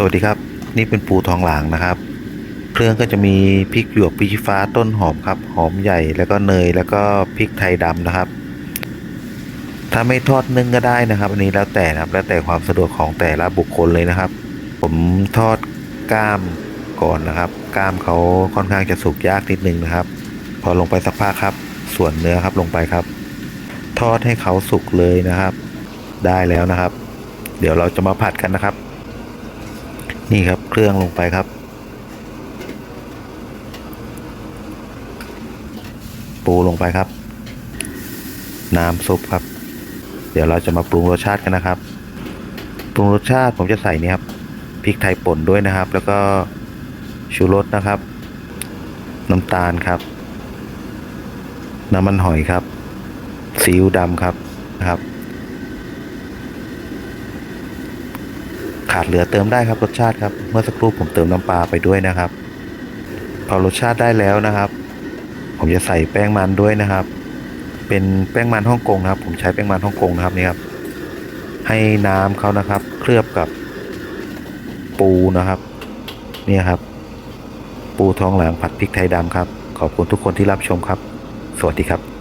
สวัสดีครับ นี่เป็นปูทองหลางนะครับ เครื่องก็จะมีพริกหยวกพริกชี้ฟ้าต้นหอมครับ หอมใหญ่แล้วก็เนยแล้วก็พริกไทยดำนะครับ ถ้าไม่ทอดนึ่งก็ได้นะครับ อันนี้แล้วแต่นะครับ แล้วแต่ความสะดวกของแต่ละบุคคลเลยนะครับ ผมทอดก้ามก่อนนะครับ ก้ามเขาค่อนข้างจะสุกยากนิดนึงนะครับ พอลงไปสักพักครับ ส่วนเนื้อครับลงไปครับ ทอดให้เขาสุกเลยนะครับ ได้แล้วนะครับ เดี๋ยวเราจะมาผัดกันนะครับ นี่ครับเครื่องลงไปครับ ปูลงไปครับ น้ำซุปครับ เดี๋ยวเราจะมาปรุงรสชาติกันนะครับ ปรุงรสชาติผมจะใส่นี่ครับพริกไทยป่นด้วยนะครับ แล้วก็ชูรสนะครับ น้ำตาลครับ น้ำมันหอยครับซีอิ๊วดำครับนะครับ ขาดเหลือเติมได้ครับรสชาติครับ เมื่อสักครู่ผมเติมน้ำปลาไปด้วยนะครับ พอรสชาติได้แล้วนะครับ ผมจะใส่แป้งมันด้วยนะครับ เป็นแป้งมันฮ่องกงนะครับ ผมใช้แป้งมันฮ่องกงนะครับนี่ครับให้น้ำเขานะครับ เคลือบกับปูนะครับนี่ครับ ปูทองหลางผัดพริกไทยดำครับ ขอบคุณทุกคนที่รับชมครับ สวัสดีครับ